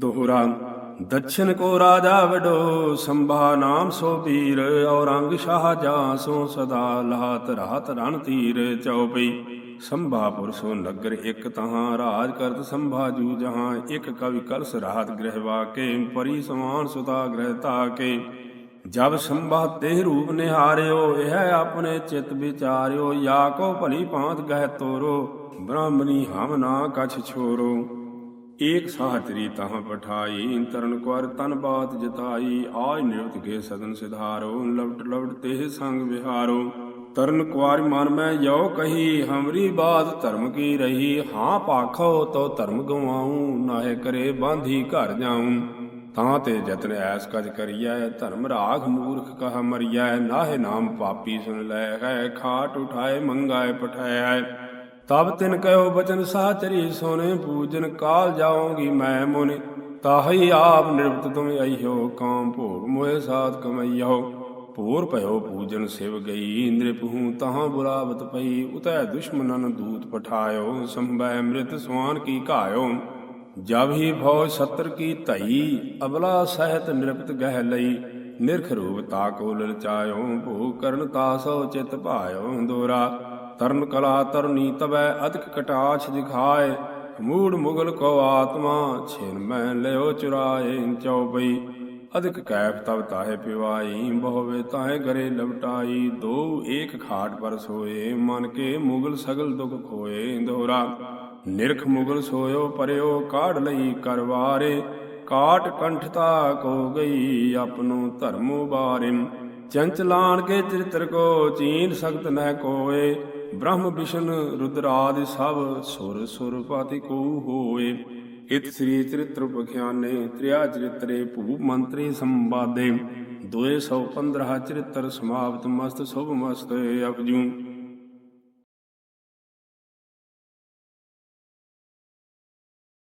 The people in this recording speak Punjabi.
ਦੋਹਰਾ, ਦਛਨ ਕੋ ਰਾਜਾ ਵਡੋ, ਸੰਭਾ ਨਾਮ ਸੋ ਵੀਰ ਔਰੰਗ ਸ਼ਾਹ ਜਾਂ ਸੋ ਸਦਾ, ਲਾਤ ਰਾਤ ਰਣ ਤੀਰ ਚਉਪਈ। ਸੰਭਾਪੁਰ ਸੋ ਨਗਰ ਇਕ ਤਹਾਂ, ਰਾਜ ਕਰਤ ਸੰਭਾ ਜੂ ਜਹਾਂ, ਇਕ ਕਵਿ ਕਲਸ ਰਾਤ ਗ੍ਰਹਿ ਵਾਕੇ, ਪਰੀ ਸਮਾਨ ਸੁਤਾ ਗ੍ਰਹਿ ਤਾਕੇ ਜਬ ਸੰਭਾ ਤੇ ਰੂਪ ਨਿਹਾਰਿਓ, ਇਹ ਆਪਣੇ ਚਿਤ ਵਿਚਾਰਿਓ, ਯਾ ਕੋ ਭਲੀ ਭਾਂਤ ਗਹਿ ਤੋਰੋ, ਬ੍ਰਾਹਮਣੀ ਹਮ ਨਾ ਕਛ ਛੋਰੋ। ਏਕ ਸਾਹਤਰੀ ਤਹਾਂ ਪਠਾਈ, ਤਰਨ ਕੁਰ ਤਨ ਬਾਤ ਜਤਾਈ, ਆਜ ਨਿਰਵਤ ਕੇ ਸਦਨ ਸਿਧਾਰੋ, ਲਵਟ ਲਵਟ ਤੇ ਸੰਗ ਵਿਹਾਰੋ। ਤਰਨ ਕੁਆਰ ਮਨ ਮੈਂ ਯੋ ਕਹੀ, ਹਮਰੀ ਬਾਤ ਧਰਮ ਕੀ ਰਹੀ? ਹਾਂ ਪਾਖੋ ਤੋ ਧਰਮ ਗਵਾਉ, ਨਾਹਿ ਕਰੇ ਬਾਂਧੀ ਘਰ ਜਾਉ। ਤਾਂ ਤੇ ਜਤਨ ਐਸ ਕਜ ਕਰੀਐ, ਧਰਮ ਰਾਖ ਮੂਰਖ ਕਹ ਮਰੀਐ, ਨਾਹਿ ਨਾਮ ਪਾਪੀ ਸੁਨ ਲੈ ਹੈ, ਖਾਟ ਉਠਾਏ, ਮੰਗਾਏ ਪਠਾਇ ਤਬ ਤਿਨ ਕਹਿਓ ਬਚਨ ਸਾਚਰੀ ਸੋਨੇ ਪੂਜਨ ਕਾਲ ਜਾਓਗੀ ਮੈਂ ਮੁਨ। ਤਾਹੀ ਆਪ ਨਿਰਵਤ ਤੁਮ ਆਈਓ, ਕਾਮ ਭੋਗ ਮੋਏ ਸਾਥ ਕਮਈਓ। ਭੂਰ ਭਇਓ ਪੂਜਨ ਸਿਵ ਗਈ ਨਿਰਪ ਹੂੰ ਤਹਾਂ ਬੁਲਾਵਤ ਪਈ। ਉਤੈ ਦੁਸ਼ਮਨਨ ਦੂਤ ਪਠਾਇਓ, ਸੰਭੈ ਅੰਮ੍ਰਿਤ ਸਵਾਨ ਕੀ ਘਾਇਓ। ਜਬ ਹੀ ਫੌਜ ਸੱਤਰ ਕੀ ਧਈ, ਅਬਲਾ ਸਹਿਤ ਨਿਰਪਤ ਗਹਿ ਲਈ। ਨਿਰਖ ਰੂਪ ਤਾਕੋ ਲਲਚਾਇਓ ਭੂ ਕਰਨ ਤਾਸੋ ਚਿਤ ਭਾਇਓ ਦੋਰਾ ਤਰਨ ਕਲਾ ਤਰਨੀ ਤਵੈ ਅਧਿਕ ਕਟਾਛ ਦਿਖਾਏ, ਮੂੜ ਮੁਗਲ ਕੋ ਆਤਮਾ, ਛਿਨ ਮੈਂ ਲਿਓ ਚੁਰਾਏ ਚਉਪਈ। ਅਧਿਕ ਕੈਫ ਤਬ ਤਾਹੇ ਪਿਵਾਈ ਬਹੁਵੇ ਤਾਹੇ ਗਰੇ ਲਵਟਾਈ ਦੋ ਏਕ ਖਾਟ ਪਰ ਸੋਏ, ਮਨ ਕੇ ਮੁਗਲ ਸਗਲ ਦੁਖ ਖੋਏ। ਦੋਰਾ ਨਿਰਖ ਮੁਗਲ ਸੋਇਓ, ਪਰਿਓ ਕਾਢ ਲਈ ਕਰਵਾਰੇ, ਕਾਟ ਕੰਠਤਾ ਕੋ ਗਈ ਆਪਨੋ ਧਰਮੋ ਬਾਰੇ ਚੰਚਲਾਨ ਕੇ ਚਰਿਤਰ ਕੋ, ਚੀਨ ਸਖਤ ਨਹਿ ਕੋਏ ਬ੍ਰਹਮ ਵਿਸ਼ਨ ਰੁਦਰਾਦਿ ਸਭ ਸੁਰ ਸੁਰ ਪਾਤੀ ਕੋ ਹੋਏ। ਇਤ ਸ੍ਰੀ ਚਰਿਤ੍ਰ ਪਖਿਆਨੇ ਤ੍ਰਿਆ ਚਰਿਤਰੇ ਭੂਪ ਮੰਤਰੀ ਸੰਵਾਦੇ। 215 ਚਰਿਤ੍ਰ ਸਮਾਪਤ ਮਸਤ ਸੁਭ ਮਸਤ ਅਪਜੂ